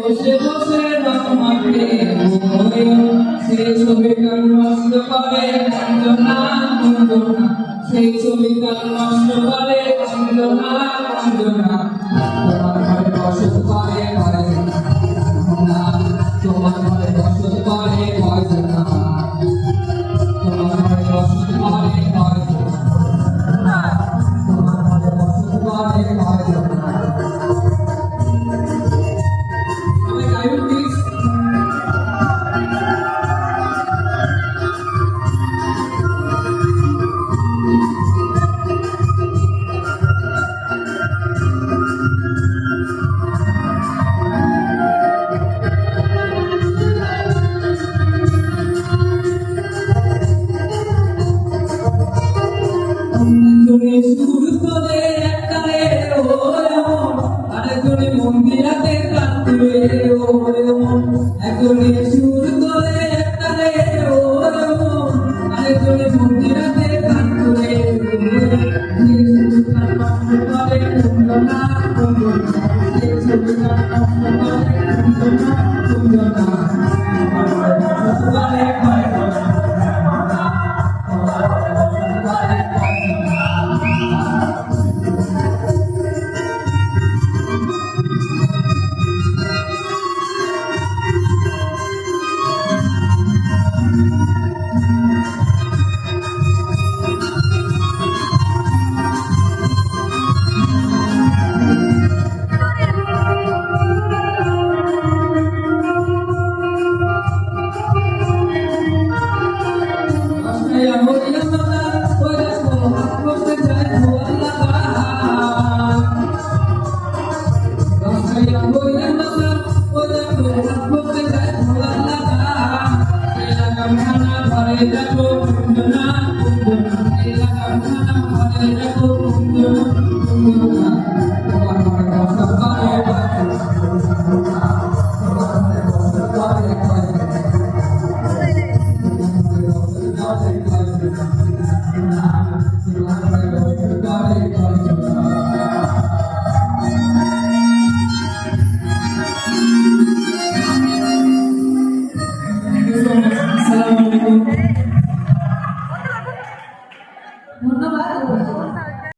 বসে বসে রামাকে সেই ছবিটা নষ্ট করে কান্দনা কান্দনা সেই ছবিটা নষ্ট করে কান্দনা কান্দনা তোমার ঘরে বসে পারে পারে না taken the habit of Like, I will teach. Thank you. মন্দিরাতে গান তুলে একজনে সুর করে তারে আরেকজনে মন্দিরাতে গান তুলে Bye. Thank you.